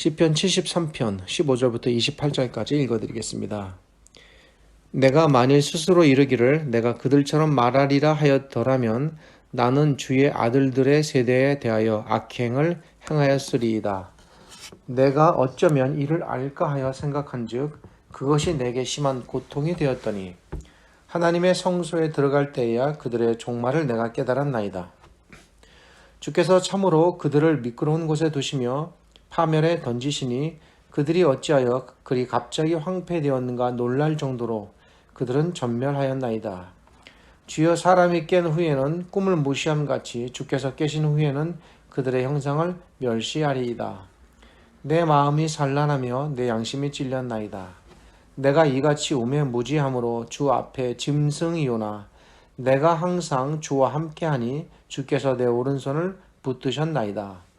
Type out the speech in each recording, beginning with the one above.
시편 73편 15절부터 28절까지 읽어드리겠습니다. 내가 만일 스스로 이르기를 내가 그들처럼 말하리라 하였더라면 나는 주의 아들들의 세대에 대하여 악행을 행하였으리이다. 내가 어쩌면 이를 알까 하여 생각한즉 그것이 내게 심한 고통이 되었더니 하나님의 성소에 들어갈 때에야 그들의 종말을 내가 깨달았나이다. 주께서 참으로 그들을 미끄러운 곳에 두시며 파멸에 던지시니 그들이 어찌하여 그리 갑자기 황폐되었는가 놀랄 정도로 그들은 전멸하였나이다. 주여 사람이 깬 후에는 꿈을 무시함 같이 주께서 깨신 후에는 그들의 형상을 멸시하리이다. 내 마음이 산란하며 내 양심이 찔렸나이다. 내가 이같이 우매 무지함으로 주 앞에 짐승이오나 내가 항상 주와 함께하니 주께서 내 오른손을 붙드셨나이다.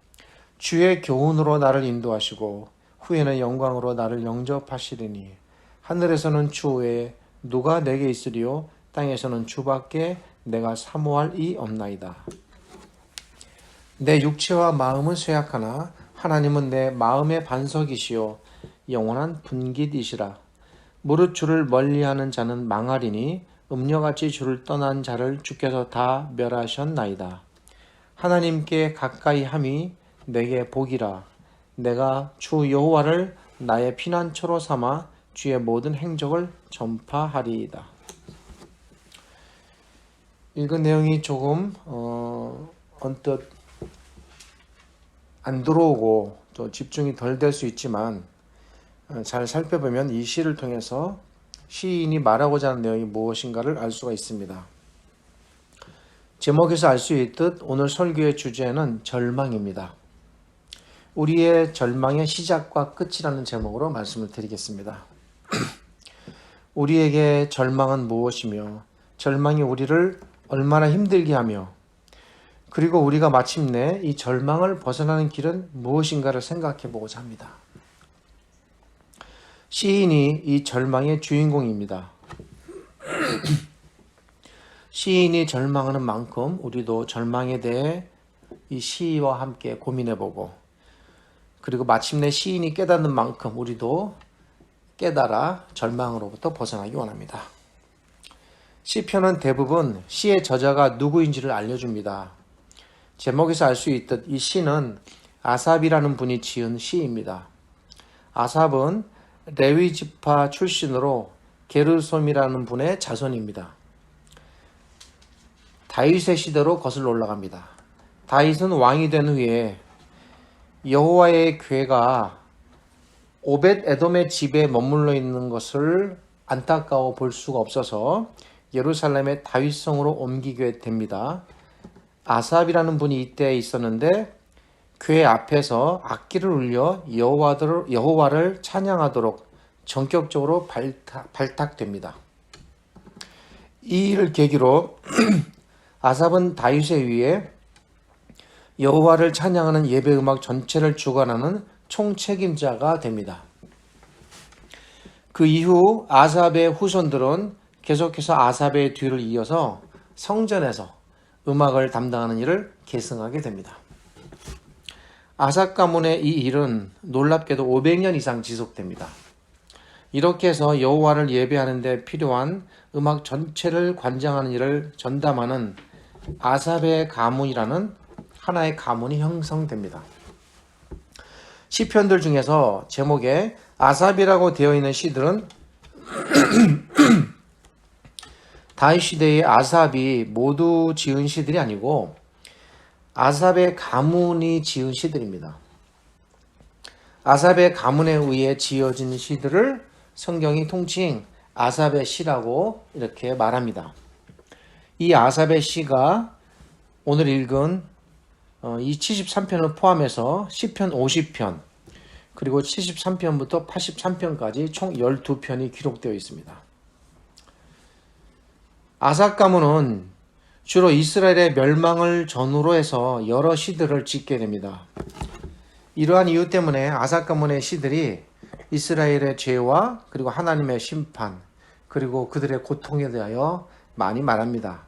주의 교훈으로 나를 인도하시고 후에는 영광으로 나를 영접하시리니 하늘에서는 주 외에 누가 내게 있으리요 땅에서는 주밖에 내가 사모할 이 없나이다. 내 육체와 마음은 쇠약하나 하나님은 내 마음의 반석이시요 영원한 분깃이시라. 무릇 주를 멀리하는 자는 망하리니 음녀같이 주를 떠난 자를 주께서 다 멸하셨나이다. 하나님께 가까이 함이 내게 복이라. 내가 주 여호와를 나의 피난처로 삼아 주의 모든 행적을 전파하리이다. 읽은 내용이 조금 어, 언뜻 안 들어오고 또 집중이 덜 될 수 있지만 어, 잘 살펴보면 이 시를 통해서 시인이 말하고자 하는 내용이 무엇인가를 알 수가 있습니다. 제목에서 알 수 있듯 오늘 설교의 주제는 절망입니다. 우리의 절망의 시작과 끝이라는 제목으로 말씀을 드리겠습니다. 우리에게 절망은 무엇이며 절망이 우리를 얼마나 힘들게 하며 그리고 우리가 마침내 이 절망을 벗어나는 길은 무엇인가를 생각해 보고자 합니다. 시인이 이 절망의 주인공입니다. 시인이 절망하는 만큼 우리도 절망에 대해 이 시와 함께 고민해 보고 그리고 마침내 시인이 깨닫는 만큼 우리도 깨달아 절망으로부터 벗어나기 원합니다. 시편은 대부분 시의 저자가 누구인지를 알려줍니다. 제목에서 알 수 있듯 이 시는 아삽이라는 분이 지은 시입니다. 아삽은 레위 지파 출신으로 게르솜이라는 분의 자손입니다. 다윗의 시대로 거슬러 올라갑니다. 다윗은 왕이 된 후에 여호와의 괴가 오벳 에돔의 집에 머물러 있는 것을 안타까워 볼 수가 없어서 예루살렘의 다윗성으로 옮기게 됩니다. 아삽이라는 분이 이때 있었는데 괴 앞에서 악기를 울려 여호와를, 여호와를 찬양하도록 전격적으로 발탁, 발탁됩니다. 이 일을 계기로 아삽은 다윗에 의해 여호와를 찬양하는 예배 음악 전체를 주관하는 총책임자가 됩니다. 그 이후 아삽의 후손들은 계속해서 아삽의 뒤를 이어서 성전에서 음악을 담당하는 일을 계승하게 됩니다. 아삽 가문의 이 일은 놀랍게도 500년 이상 지속됩니다. 이렇게 해서 여호와를 예배하는 데 필요한 음악 전체를 관장하는 일을 전담하는 아삽의 가문이라는 하나의 가문이 형성됩니다. 시편들 중에서 제목에 아삽이라고 되어 있는 시들은 다윗 시대의 아삽이 모두 지은 시들이 아니고 아삽의 가문이 지은 시들입니다. 아삽의 가문에 의해 지어진 시들을 성경이 통칭 아삽의 시라고 이렇게 말합니다. 이 아삽의 시가 오늘 읽은 어, 이 73편을 포함해서 10편, 50편, 그리고 73편부터 83편까지 총 12편이 기록되어 있습니다. 아삭 가문은 주로 이스라엘의 멸망을 전후로 해서 여러 시들을 짓게 됩니다. 이러한 이유 때문에 아삭 가문의 시들이 이스라엘의 죄와 그리고 하나님의 심판 그리고 그들의 고통에 대하여 많이 말합니다.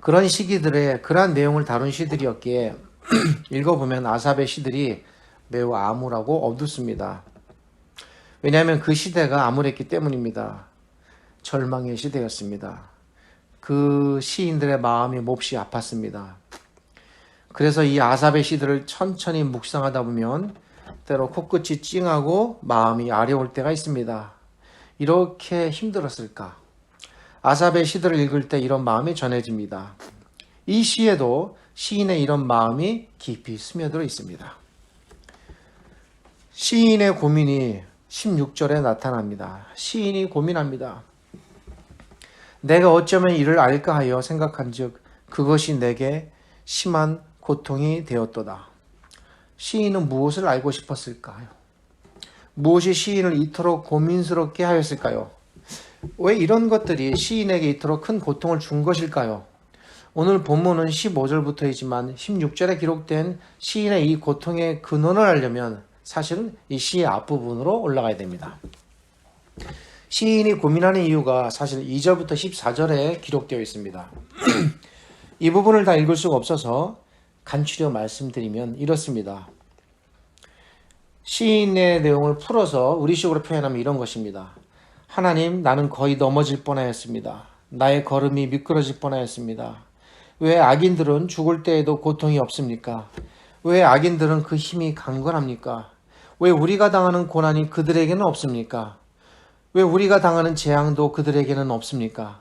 그런 시기들에 그러한 내용을 다룬 시들이었기에 읽어보면 아삽의 시들이 매우 암울하고 어둡습니다. 왜냐하면 그 시대가 암울했기 때문입니다. 절망의 시대였습니다. 그 시인들의 마음이 몹시 아팠습니다. 그래서 이 아삽의 시들을 천천히 묵상하다 보면 때로 코끝이 찡하고 마음이 아려울 때가 있습니다. 이렇게 힘들었을까? 아삽의 시들을 읽을 때 이런 마음이 전해집니다. 이 시에도 시인의 이런 마음이 깊이 스며들어 있습니다. 시인의 고민이 16절에 나타납니다. 시인이 고민합니다. 내가 어쩌면 이를 알까 하여 생각한 즉 그것이 내게 심한 고통이 되었도다. 시인은 무엇을 알고 싶었을까요? 무엇이 시인을 이토록 고민스럽게 하였을까요? 왜 이런 것들이 시인에게 이토록 큰 고통을 준 것일까요? 오늘 본문은 15절부터이지만 16절에 기록된 시인의 이 고통의 근원을 알려면 사실은 이 시의 앞부분으로 올라가야 됩니다. 시인이 고민하는 이유가 사실 2절부터 14절에 기록되어 있습니다. 이 부분을 다 읽을 수가 없어서 간추려 말씀드리면 이렇습니다. 시인의 내용을 풀어서 우리식으로 표현하면 이런 것입니다. 하나님, 나는 거의 넘어질 뻔하였습니다. 나의 걸음이 미끄러질 뻔하였습니다. 왜 악인들은 죽을 때에도 고통이 없습니까? 왜 악인들은 그 힘이 강건합니까? 왜 우리가 당하는 고난이 그들에게는 없습니까? 왜 우리가 당하는 재앙도 그들에게는 없습니까?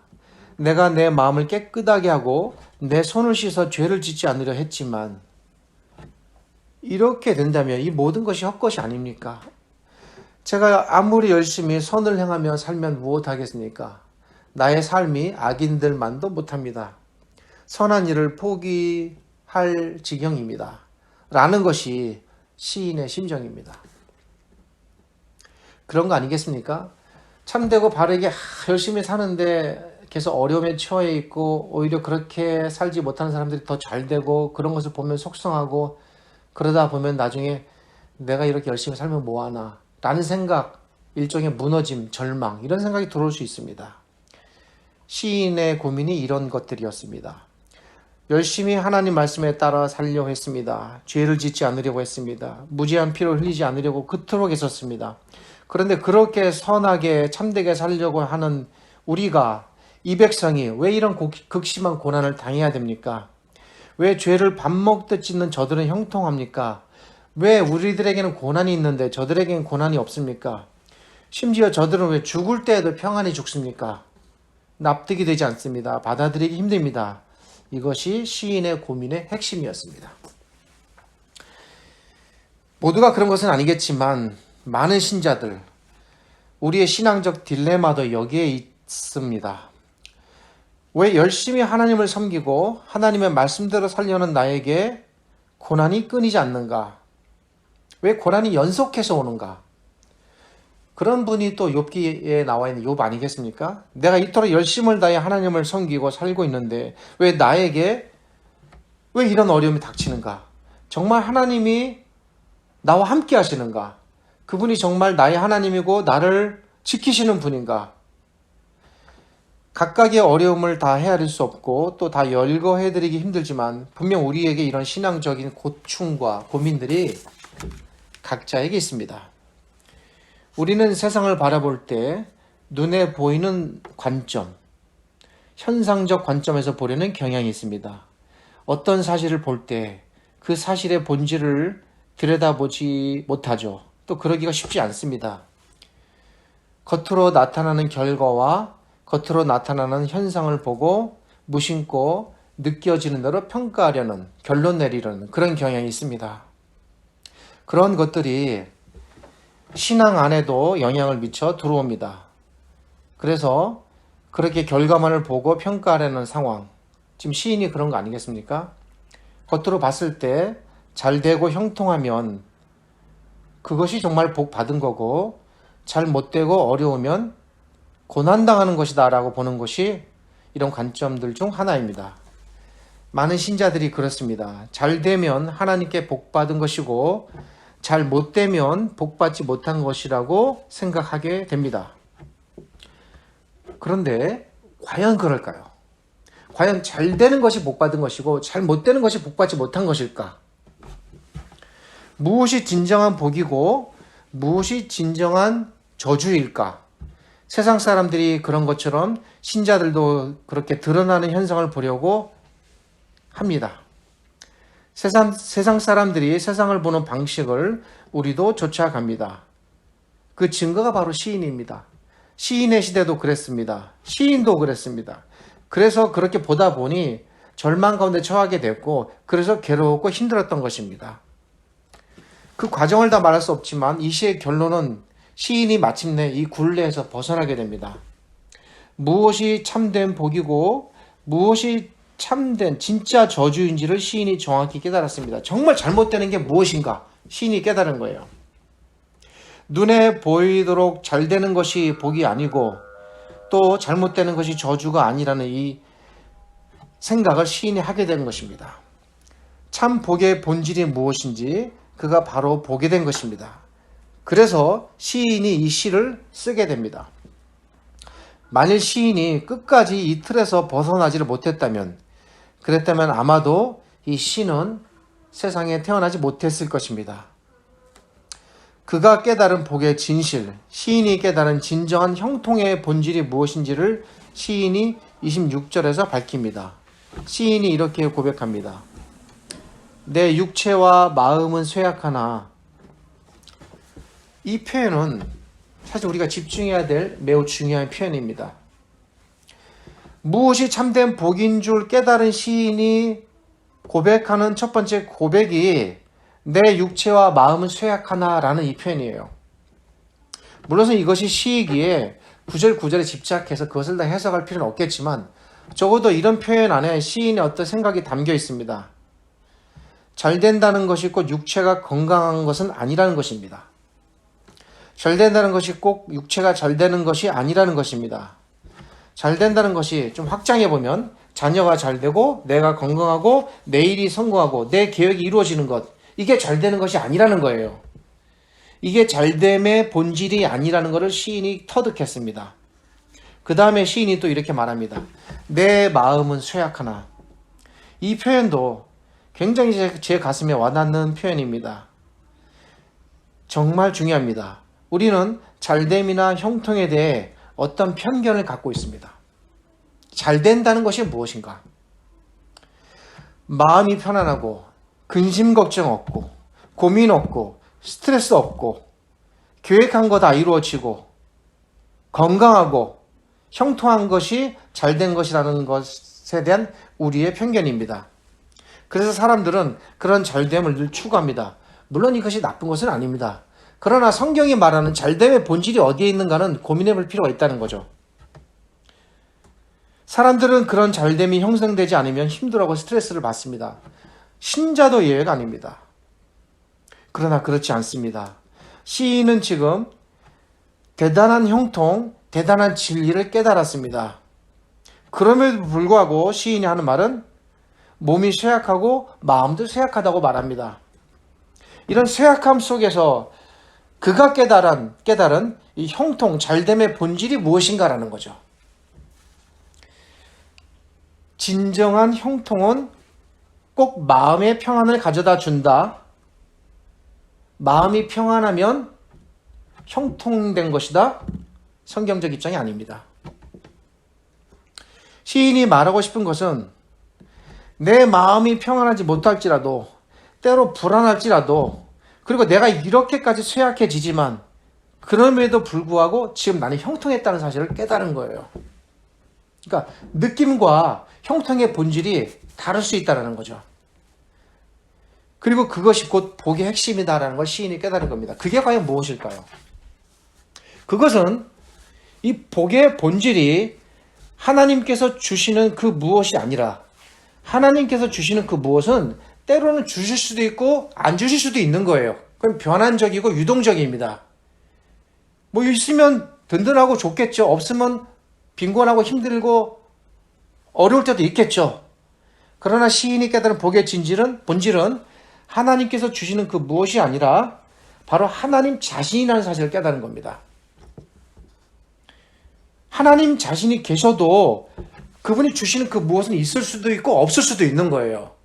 내가 내 마음을 깨끗하게 하고 내 손을 씻어 죄를 짓지 않으려 했지만 이렇게 된다면 이 모든 것이 헛것이 아닙니까? 제가 아무리 열심히 선을 행하며 살면 무엇하겠습니까? 나의 삶이 악인들만도 못합니다. 선한 일을 포기할 지경입니다. 라는 것이 시인의 심정입니다. 그런 거 아니겠습니까? 참되고 바르게 열심히 사는데 계속 어려움에 처해 있고 오히려 그렇게 살지 못하는 사람들이 더 잘 되고 그런 것을 보면 속상하고 그러다 보면 나중에 내가 이렇게 열심히 살면 뭐하나 라는 생각 일종의 무너짐, 절망 이런 생각이 들어올 수 있습니다. 시인의 고민이 이런 것들이었습니다. 열심히 하나님 말씀에 따라 살려고 했습니다. 죄를 짓지 않으려고 했습니다. 무지한 피를 흘리지 않으려고 그토록 했었습니다. 그런데 그렇게 선하게 참되게 살려고 하는 우리가 이 백성이 왜 이런 극심한 고난을 당해야 됩니까? 왜 죄를 밥 먹듯 짓는 저들은 형통합니까? 왜 우리들에게는 고난이 있는데 저들에게는 고난이 없습니까? 심지어 저들은 왜 죽을 때에도 평안히 죽습니까? 납득이 되지 않습니다. 받아들이기 힘듭니다. 이것이 시인의 고민의 핵심이었습니다. 모두가 그런 것은 아니겠지만 많은 신자들, 우리의 신앙적 딜레마도 여기에 있습니다. 왜 열심히 하나님을 섬기고 하나님의 말씀대로 살려는 나에게 고난이 끊이지 않는가? 왜 고난이 연속해서 오는가? 그런 분이 또 욥기에 나와 있는 욥 아니겠습니까? 내가 이토록 열심을 다해 하나님을 섬기고 살고 있는데 왜 나에게 왜 이런 어려움이 닥치는가? 정말 하나님이 나와 함께 하시는가? 그분이 정말 나의 하나님이고 나를 지키시는 분인가? 각각의 어려움을 다 헤아릴 수 없고 또 다 열거해드리기 힘들지만 분명 우리에게 이런 신앙적인 고충과 고민들이 각자에게 있습니다. 우리는 세상을 바라볼 때 눈에 보이는 관점, 현상적 관점에서 보려는 경향이 있습니다. 어떤 사실을 볼 때 그 사실의 본질을 들여다보지 못하죠. 또 그러기가 쉽지 않습니다. 겉으로 나타나는 결과와 겉으로 나타나는 현상을 보고 무심코 느껴지는 대로 평가하려는 결론 내리려는 그런 경향이 있습니다. 그런 것들이 신앙 안에도 영향을 미쳐 들어옵니다. 그래서 그렇게 결과만을 보고 평가하려는 상황. 지금 시인이 그런 거 아니겠습니까? 겉으로 봤을 때 잘 되고 형통하면 그것이 정말 복 받은 거고 잘 못 되고 어려우면 고난당하는 것이다라고 보는 것이 이런 관점들 중 하나입니다. 많은 신자들이 그렇습니다. 잘 되면 하나님께 복 받은 것이고 잘 못되면 복받지 못한 것이라고 생각하게 됩니다. 그런데 과연 그럴까요? 과연 잘 되는 것이 복받은 것이고 잘 못되는 것이 복받지 못한 것일까? 무엇이 진정한 복이고 무엇이 진정한 저주일까? 세상 사람들이 그런 것처럼 신자들도 그렇게 드러나는 현상을 보려고 합니다. 세상, 세상 사람들이 세상을 보는 방식을 우리도 쫓아갑니다. 그 증거가 바로 시인입니다. 시인의 시대도 그랬습니다. 시인도 그랬습니다. 그래서 그렇게 보다 보니 절망 가운데 처하게 됐고, 그래서 괴로웠고 힘들었던 것입니다. 그 과정을 다 말할 수 없지만 이 시의 결론은 시인이 마침내 이 굴레에서 벗어나게 됩니다. 무엇이 참된 복이고 무엇이 참된 진짜 저주인지를 시인이 정확히 깨달았습니다. 정말 잘못되는 게 무엇인가 시인이 깨달은 거예요. 눈에 보이도록 잘 되는 것이 복이 아니고 또 잘못되는 것이 저주가 아니라는 이 생각을 시인이 하게 된 것입니다. 참 복의 본질이 무엇인지 그가 바로 보게 된 것입니다. 그래서 시인이 이 시를 쓰게 됩니다. 만일 시인이 끝까지 이 틀에서 벗어나지를 못했다면, 그랬다면 아마도 이 시는 세상에 태어나지 못했을 것입니다. 그가 깨달은 복의 진실, 시인이 깨달은 진정한 형통의 본질이 무엇인지를 시인이 26절에서 밝힙니다. 시인이 이렇게 고백합니다. 내 육체와 마음은 쇠약하나 이 표현은 사실 우리가 집중해야 될 매우 중요한 표현입니다. 무엇이 참된 복인 줄 깨달은 시인이 고백하는 첫 번째 고백이 내 육체와 마음은 쇠약하나라는 이 표현이에요. 물론 이것이 시이기에 구절 구절에 집착해서 그것을 다 해석할 필요는 없겠지만 적어도 이런 표현 안에 시인의 어떤 생각이 담겨 있습니다. 잘 된다는 것이 꼭 육체가 건강한 것은 아니라는 것입니다. 잘 된다는 것이 꼭 육체가 잘 되는 것이 아니라는 것입니다. 잘 된다는 것이 좀 확장해 보면 자녀가 잘 되고 내가 건강하고 내 일이 성공하고 내 계획이 이루어지는 것 이게 잘 되는 것이 아니라는 거예요. 이게 잘됨의 본질이 아니라는 것을 시인이 터득했습니다. 그 다음에 시인이 또 이렇게 말합니다. 내 마음은 쇠약하나. 이 표현도 굉장히 제, 제 가슴에 와닿는 표현입니다. 정말 중요합니다. 우리는 잘됨이나 형통에 대해 어떤 편견을 갖고 있습니다. 잘 된다는 것이 무엇인가? 마음이 편안하고 근심 걱정 없고 고민 없고 스트레스 없고 계획한 거 다 이루어지고 건강하고 형통한 것이 잘 된 것이라는 것에 대한 우리의 편견입니다. 그래서 사람들은 그런 잘됨을 늘 추구합니다. 물론 이것이 나쁜 것은 아닙니다. 그러나 성경이 말하는 잘됨의 본질이 어디에 있는가는 고민해 볼 필요가 있다는 거죠. 사람들은 그런 잘됨이 형성되지 않으면 힘들어하고 스트레스를 받습니다. 신자도 예외가 아닙니다. 그러나 그렇지 않습니다. 시인은 지금 대단한 형통, 대단한 진리를 깨달았습니다. 그럼에도 불구하고 시인이 하는 말은 몸이 쇠약하고 마음도 쇠약하다고 말합니다. 이런 쇠약함 속에서 그가 깨달은, 깨달은 이 형통, 잘됨의 본질이 무엇인가라는 거죠. 진정한 형통은 꼭 마음의 평안을 가져다 준다. 마음이 평안하면 형통된 것이다. 성경적 입장이 아닙니다. 시인이 말하고 싶은 것은 내 마음이 평안하지 못할지라도 때로 불안할지라도 그리고 내가 이렇게까지 쇠약해지지만 그럼에도 불구하고 지금 나는 형통했다는 사실을 깨달은 거예요. 그러니까 느낌과 형통의 본질이 다를 수 있다는 거죠. 그리고 그것이 곧 복의 핵심이다라는 걸 시인이 깨달은 겁니다. 그게 과연 무엇일까요? 그것은 이 복의 본질이 하나님께서 주시는 그 무엇이 아니라 하나님께서 주시는 그 무엇은 때로는 주실 수도 있고 안 주실 수도 있는 거예요. 그럼 변환적이고 유동적입니다. 뭐 있으면 든든하고 좋겠죠. 없으면 빈곤하고 힘들고 어려울 때도 있겠죠. 그러나 시인이 깨달은 복의 진질은 본질은 하나님께서 주시는 그 무엇이 아니라 바로 하나님 자신이라는 사실을 깨달은 겁니다. 하나님 자신이 계셔도 그분이 주시는 그 무엇은 있을 수도 있고 없을 수도 있는 거예요.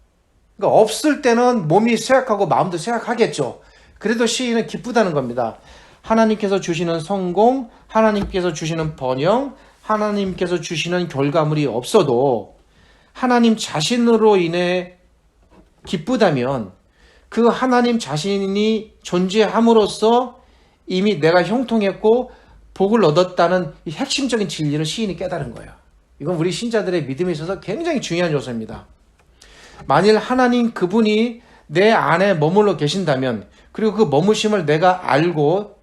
그러니까 없을 때는 몸이 쇠약하고 마음도 쇠약하겠죠. 그래도 시인은 기쁘다는 겁니다. 하나님께서 주시는 성공, 하나님께서 주시는 번영, 하나님께서 주시는 결과물이 없어도 하나님 자신으로 인해 기쁘다면 그 하나님 자신이 존재함으로써 이미 내가 형통했고 복을 얻었다는 이 핵심적인 진리를 시인이 깨달은 거예요. 이건 우리 신자들의 믿음에 있어서 굉장히 중요한 요소입니다. 만일 하나님 그분이 내 안에 머물러 계신다면 그리고 그 머무심을 내가 알고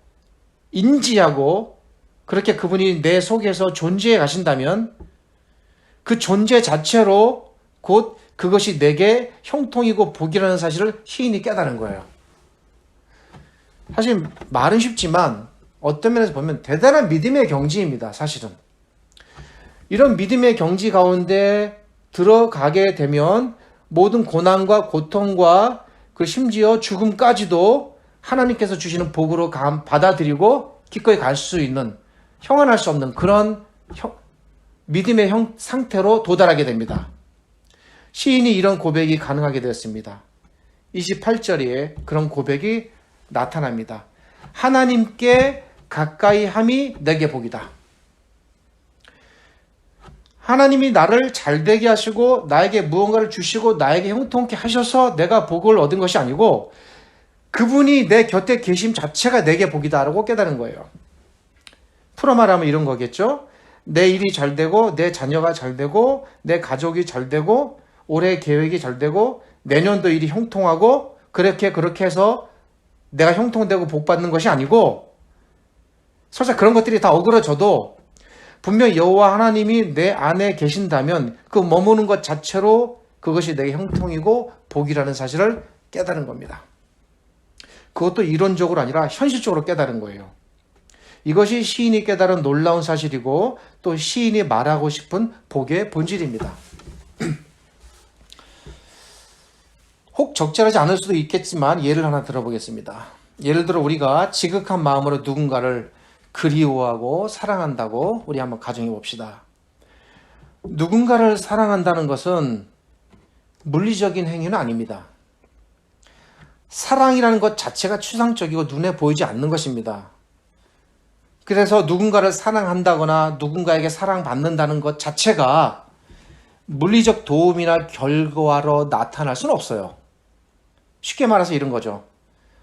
인지하고 그렇게 그분이 내 속에서 존재해 가신다면 그 존재 자체로 곧 그것이 내게 형통이고 복이라는 사실을 시인이 깨달은 거예요. 사실 말은 쉽지만 어떤 면에서 보면 대단한 믿음의 경지입니다. 사실은. 이런 믿음의 경지 가운데 들어가게 되면 모든 고난과 고통과 그 심지어 죽음까지도 하나님께서 주시는 복으로 감- 받아들이고 기꺼이 갈 수 있는 형언할 수 없는 그런 형- 믿음의 형, 상태로 도달하게 됩니다. 시인이 이런 고백이 가능하게 되었습니다. 28절에 그런 고백이 나타납니다. 하나님께 가까이 함이 내게 복이다. 하나님이 나를 잘되게 하시고 나에게 무언가를 주시고 나에게 형통케 하셔서 내가 복을 얻은 것이 아니고 그분이 내 곁에 계심 자체가 내게 복이다라고 깨달은 거예요. 풀어 말하면 이런 거겠죠. 내 일이 잘 되고 내 자녀가 잘 되고 내 가족이 잘 되고 올해 계획이 잘 되고 내년도 일이 형통하고 그렇게 그렇게 해서 내가 형통되고 복 받는 것이 아니고 설사 그런 것들이 다 어그러져도 분명 여호와 하나님이 내 안에 계신다면 그 머무는 것 자체로 그것이 내게 형통이고 복이라는 사실을 깨달은 겁니다. 그것도 이론적으로 아니라 현실적으로 깨달은 거예요. 이것이 시인이 깨달은 놀라운 사실이고 또 시인이 말하고 싶은 복의 본질입니다. 혹 적절하지 않을 수도 있겠지만 예를 하나 들어보겠습니다. 예를 들어 우리가 지극한 마음으로 누군가를 그리워하고 사랑한다고 우리 한번 가정해 봅시다. 누군가를 사랑한다는 것은 물리적인 행위는 아닙니다. 사랑이라는 것 자체가 추상적이고 눈에 보이지 않는 것입니다. 그래서 누군가를 사랑한다거나 누군가에게 사랑받는다는 것 자체가 물리적 도움이나 결과로 나타날 수는 없어요. 쉽게 말해서 이런 거죠.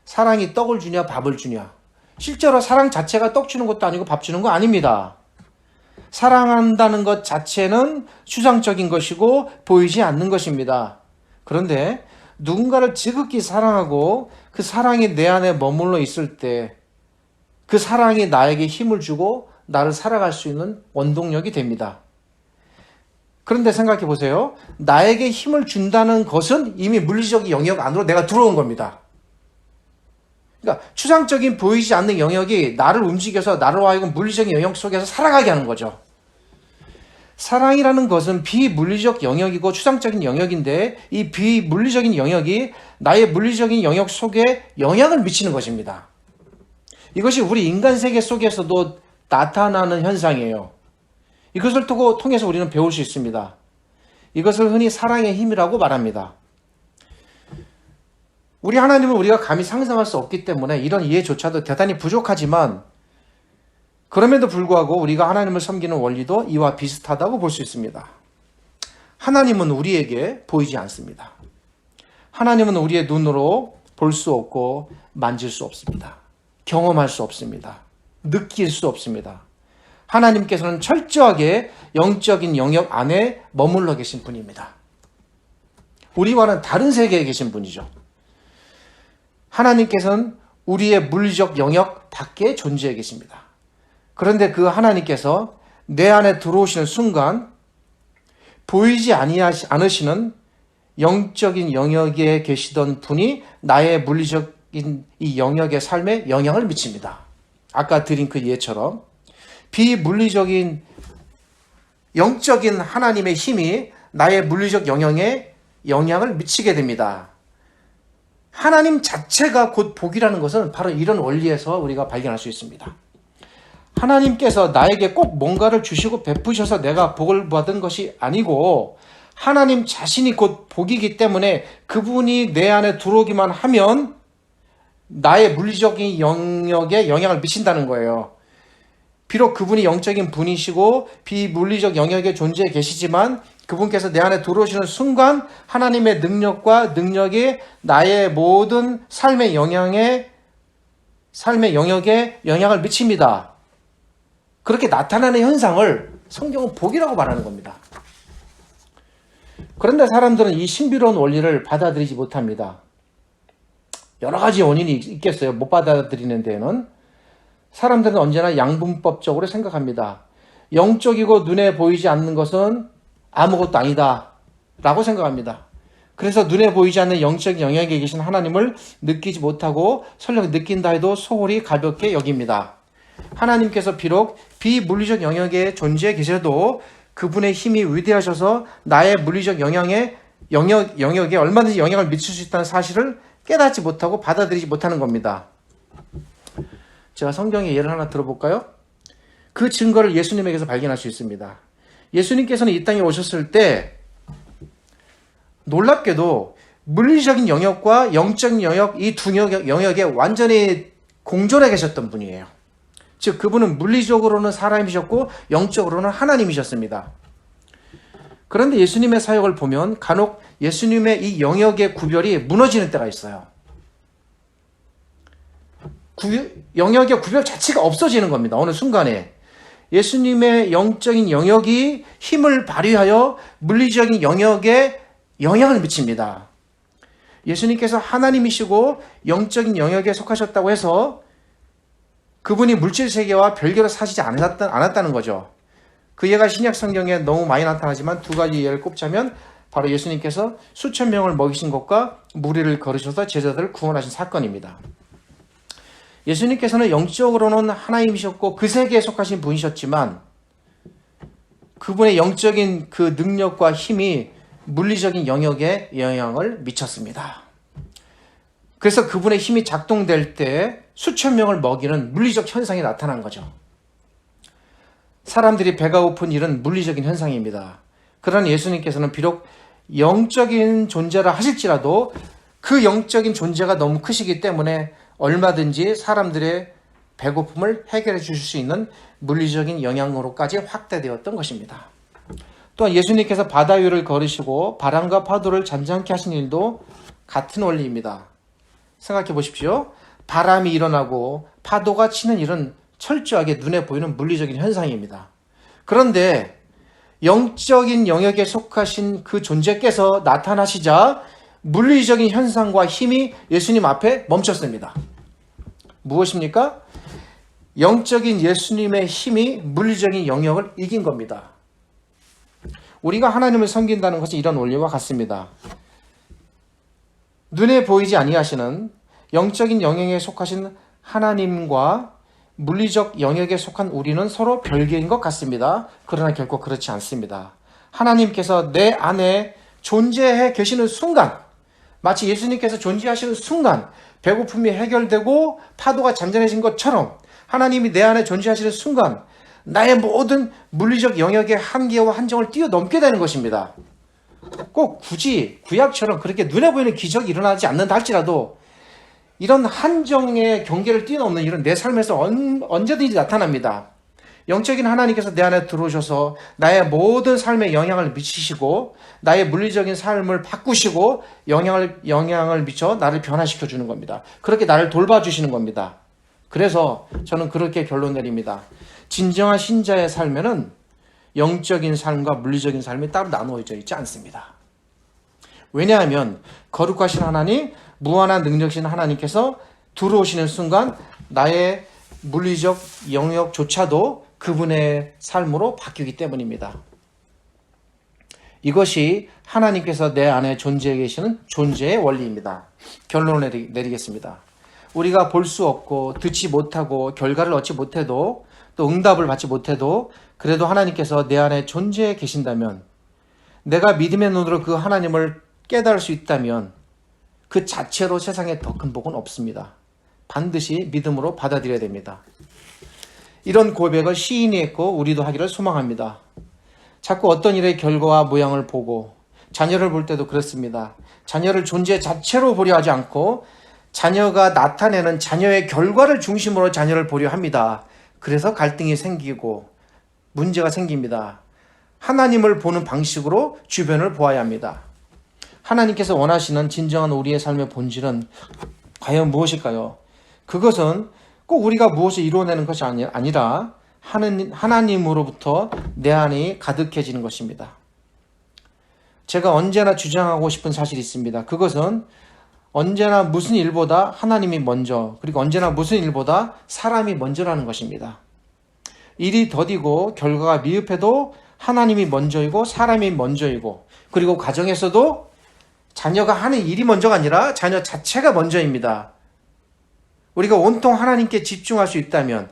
사랑이 떡을 주냐, 밥을 주냐. 실제로 사랑 자체가 떡 주는 것도 아니고 밥 주는 거 아닙니다. 사랑한다는 것 자체는 추상적인 것이고 보이지 않는 것입니다. 그런데 누군가를 지극히 사랑하고 그 사랑이 내 안에 머물러 있을 때 그 사랑이 나에게 힘을 주고 나를 살아갈 수 있는 원동력이 됩니다. 그런데 생각해 보세요. 나에게 힘을 준다는 것은 이미 물리적 영역 안으로 내가 들어온 겁니다. 그러니까 추상적인 보이지 않는 영역이 나를 움직여서 나를 하여금 물리적인 영역 속에서 살아가게 하는 거죠. 사랑이라는 것은 비물리적 영역이고 추상적인 영역인데 이 비물리적인 영역이 나의 물리적인 영역 속에 영향을 미치는 것입니다. 이것이 우리 인간 세계 속에서도 나타나는 현상이에요. 이것을 통해서 우리는 배울 수 있습니다. 이것을 흔히 사랑의 힘이라고 말합니다. 우리 하나님을 우리가 감히 상상할 수 없기 때문에 이런 이해조차도 대단히 부족하지만 그럼에도 불구하고 우리가 하나님을 섬기는 원리도 이와 비슷하다고 볼 수 있습니다. 하나님은 우리에게 보이지 않습니다. 하나님은 우리의 눈으로 볼 수 없고 만질 수 없습니다. 경험할 수 없습니다. 느낄 수 없습니다. 하나님께서는 철저하게 영적인 영역 안에 머물러 계신 분입니다. 우리와는 다른 세계에 계신 분이죠. 하나님께서는 우리의 물리적 영역 밖에 존재해 계십니다. 그런데 그 하나님께서 내 안에 들어오시는 순간 보이지 않으시는 영적인 영역에 계시던 분이 나의 물리적인 이 영역의 삶에 영향을 미칩니다. 아까 드린 그 예처럼 비물리적인 영적인 하나님의 힘이 나의 물리적 영역에 영향을 미치게 됩니다. 하나님 자체가 곧 복이라는 것은 바로 이런 원리에서 우리가 발견할 수 있습니다. 하나님께서 나에게 꼭 뭔가를 주시고 베푸셔서 내가 복을 받은 것이 아니고 하나님 자신이 곧 복이기 때문에 그분이 내 안에 들어오기만 하면 나의 물리적인 영역에 영향을 미친다는 거예요. 비록 그분이 영적인 분이시고 비물리적 영역에 존재해 계시지만 그분께서 내 안에 들어오시는 순간 하나님의 능력과 능력이 나의 모든 삶의 영향에 삶의 영역에 영향을 미칩니다. 그렇게 나타나는 현상을 성경은 복이라고 말하는 겁니다. 그런데 사람들은 이 신비로운 원리를 받아들이지 못합니다. 여러 가지 원인이 있겠어요. 못 받아들이는 데에는. 사람들은 언제나 양분법적으로 생각합니다. 영적이고 눈에 보이지 않는 것은 아무것도 아니다. 라고 생각합니다. 그래서 눈에 보이지 않는 영적 영역에 계신 하나님을 느끼지 못하고 설령 느낀다 해도 소홀히 가볍게 여깁니다. 하나님께서 비록 비물리적 영역에 존재해 계셔도 그분의 힘이 위대하셔서 나의 물리적 영향에 영역, 영역에 얼마든지 영향을 미칠 수 있다는 사실을 깨닫지 못하고 받아들이지 못하는 겁니다. 제가 성경의 예를 하나 들어볼까요? 그 증거를 예수님에게서 발견할 수 있습니다. 예수님께서는 이 땅에 오셨을 때 놀랍게도 물리적인 영역과 영적인 영역 이 두 영역에 완전히 공존해 계셨던 분이에요. 즉 그분은 물리적으로는 사람이셨고 영적으로는 하나님이셨습니다. 그런데 예수님의 사역을 보면 간혹 예수님의 이 영역의 구별이 무너지는 때가 있어요. 구, 영역의 구별 자체가 없어지는 겁니다. 어느 순간에. 예수님의 영적인 영역이 힘을 발휘하여 물리적인 영역에 영향을 미칩니다. 예수님께서 하나님이시고 영적인 영역에 속하셨다고 해서 그분이 물질 세계와 별개로 사시지 않았다, 않았다는 거죠. 그 예가 신약 성경에 너무 많이 나타나지만 두 가지 예를 꼽자면 바로 예수님께서 수천 명을 먹이신 것과 무리를 걸으셔서 제자들을 구원하신 사건입니다. 예수님께서는 영적으로는 하나님이셨고 그 세계에 속하신 분이셨지만 그분의 영적인 그 능력과 힘이 물리적인 영역에 영향을 미쳤습니다. 그래서 그분의 힘이 작동될 때 수천 명을 먹이는 물리적 현상이 나타난 거죠. 사람들이 배가 고픈 일은 물리적인 현상입니다. 그러나 예수님께서는 비록 영적인 존재라 하실지라도 그 영적인 존재가 너무 크시기 때문에 얼마든지 사람들의 배고픔을 해결해 주실 수 있는 물리적인 영향으로까지 확대되었던 것입니다. 또한 예수님께서 바다 위를 걸으시고 바람과 파도를 잔잔케 하신 일도 같은 원리입니다. 생각해 보십시오. 바람이 일어나고 파도가 치는 일은 철저하게 눈에 보이는 물리적인 현상입니다. 그런데 영적인 영역에 속하신 그 존재께서 나타나시자 물리적인 현상과 힘이 예수님 앞에 멈췄습니다. 무엇입니까? 영적인 예수님의 힘이 물리적인 영역을 이긴 겁니다. 우리가 하나님을 섬긴다는 것은 이런 원리와 같습니다. 눈에 보이지 아니하시는 영적인 영역에 속하신 하나님과 물리적 영역에 속한 우리는 서로 별개인 것 같습니다. 그러나 결코 그렇지 않습니다. 하나님께서 내 안에 존재해 계시는 순간, 마치 예수님께서 존재하시는 순간, 배고픔이 해결되고 파도가 잔잔해진 것처럼 하나님이 내 안에 존재하시는 순간, 나의 모든 물리적 영역의 한계와 한정을 뛰어넘게 되는 것입니다. 꼭 굳이 구약처럼 그렇게 눈에 보이는 기적이 일어나지 않는다 할지라도 이런 한정의 경계를 뛰어넘는 일은 내 삶에서 언, 언제든지 나타납니다. 영적인 하나님께서 내 안에 들어오셔서 나의 모든 삶에 영향을 미치시고 나의 물리적인 삶을 바꾸시고 영향을 영향을 미쳐 나를 변화시켜 주는 겁니다. 그렇게 나를 돌봐 주시는 겁니다. 그래서 저는 그렇게 결론 내립니다. 진정한 신자의 삶에는 영적인 삶과 물리적인 삶이 따로 나누어져 있지 않습니다. 왜냐하면 거룩하신 하나님, 무한한 능력신 하나님께서 들어오시는 순간 나의 물리적 영역조차도 그분의 삶으로 바뀌기 때문입니다. 이것이 하나님께서 내 안에 존재해 계시는 존재의 원리입니다. 결론을 내리, 내리 겠습니다. 우리가 볼 수 없고 듣지 못하고 결과를 얻지 못해도 또 응답을 받지 못해도 그래도 하나님께서 내 안에 존재해 계신다면 내가 믿음의 눈으로 그 하나님을 깨달을 수 있다면 그 자체로 세상에 더 큰 복은 없습니다. 반드시 믿음으로 받아들여야 됩니다. 이런 고백을 시인이 했고 우리도 하기를 소망합니다. 자꾸 어떤 일의 결과와 모양을 보고 자녀를 볼 때도 그렇습니다. 자녀를 존재 자체로 보려 하지 않고 자녀가 나타내는 자녀의 결과를 중심으로 자녀를 보려 합니다. 그래서 갈등이 생기고 문제가 생깁니다. 하나님을 보는 방식으로 주변을 보아야 합니다. 하나님께서 원하시는 진정한 우리의 삶의 본질은 과연 무엇일까요? 그것은 꼭 우리가 무엇을 이루어내는 것이 아니, 아니라 하나님, 하나님으로부터 내 안이 가득해지는 것입니다. 제가 언제나 주장하고 싶은 사실이 있습니다. 그것은 언제나 무슨 일보다 하나님이 먼저, 그리고 언제나 무슨 일보다 사람이 먼저라는 것입니다. 일이 더디고 결과가 미흡해도 하나님이 먼저이고 사람이 먼저이고 그리고 가정에서도 자녀가 하는 일이 먼저가 아니라 자녀 자체가 먼저입니다. 우리가 온통 하나님께 집중할 수 있다면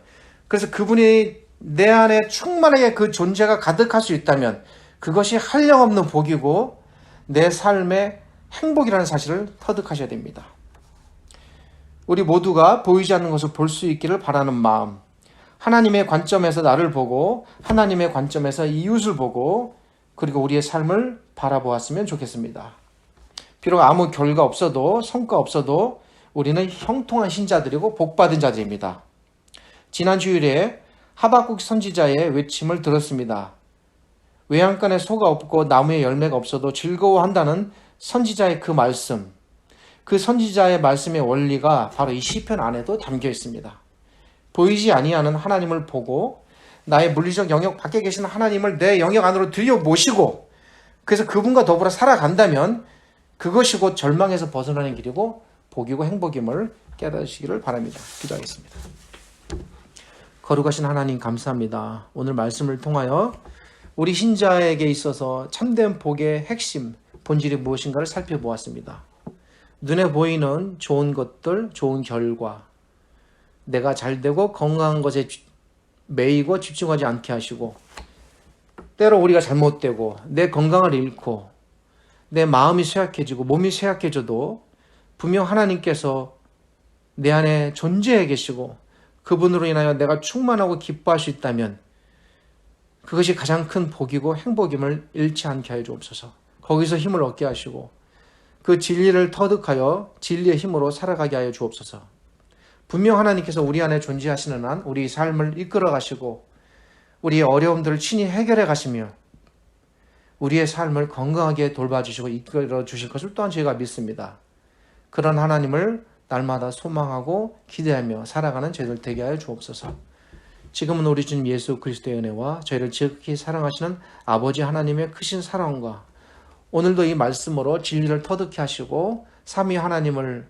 그래서 그분이 내 안에 충만하게 그 존재가 가득할 수 있다면 그것이 한량없는 복이고 내 삶의 행복이라는 사실을 터득하셔야 됩니다. 우리 모두가 보이지 않는 것을 볼 수 있기를 바라는 마음. 하나님의 관점에서 나를 보고 하나님의 관점에서 이웃을 보고 그리고 우리의 삶을 바라보았으면 좋겠습니다. 비록 아무 결과 없어도 성과 없어도 우리는 형통한 신자들이고 복받은 자들입니다. 지난 주일에 하박국 선지자의 외침을 들었습니다. 외양간에 소가 없고 나무에 열매가 없어도 즐거워한다는 선지자의 그 말씀, 그 선지자의 말씀의 원리가 바로 이 시편 안에도 담겨 있습니다. 보이지 아니하는 하나님을 보고 나의 물리적 영역 밖에 계신 하나님을 내 영역 안으로 들여 모시고 그래서 그분과 더불어 살아간다면 그것이 곧 절망에서 벗어나는 길이고 복이고 행복임을 깨닫으시기를 바랍니다. 기도하겠습니다. 거룩하신 하나님 감사합니다. 오늘 말씀을 통하여 우리 신자에게 있어서 참된 복의 핵심, 본질이 무엇인가를 살펴보았습니다. 눈에 보이는 좋은 것들, 좋은 결과, 내가 잘 되고 건강한 것에 매이고 집중하지 않게 하시고, 때로 우리가 잘못되고, 내 건강을 잃고, 내 마음이 쇠약해지고, 몸이 쇠약해져도, 분명 하나님께서 내 안에 존재해 계시고, 그분으로 인하여 내가 충만하고 기뻐할 수 있다면, 그것이 가장 큰 복이고 행복임을 잃지 않게 하여 주옵소서. 거기서 힘을 얻게 하시고 그 진리를 터득하여 진리의 힘으로 살아가게 하여 주옵소서. 분명 하나님께서 우리 안에 존재하시는 한 우리 삶을 이끌어 가시고 우리의 어려움들을 친히 해결해 가시며 우리의 삶을 건강하게 돌봐주시고 이끌어 주실 것을 또한 저희가 믿습니다. 그런 하나님을 날마다 소망하고 기대하며 살아가는 저희들 되게 하여 주옵소서. 지금은 우리 주님 예수 그리스도의 은혜와 저희를 지극히 사랑하시는 아버지 하나님의 크신 사랑과 오늘도 이 말씀으로 진리를 터득케 하시고 삼위 하나님을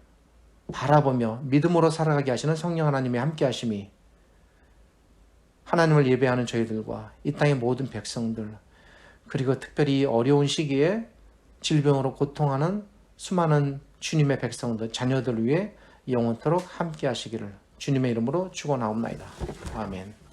바라보며 믿음으로 살아가게 하시는 성령 하나님의 함께 하심이 하나님을 예배하는 저희들과 이 땅의 모든 백성들 그리고 특별히 어려운 시기에 질병으로 고통하는 수많은 주님의 백성들 자녀들 위해 영원토록 함께 하시기를 주님의 이름으로 축원하옵나이다. 아멘.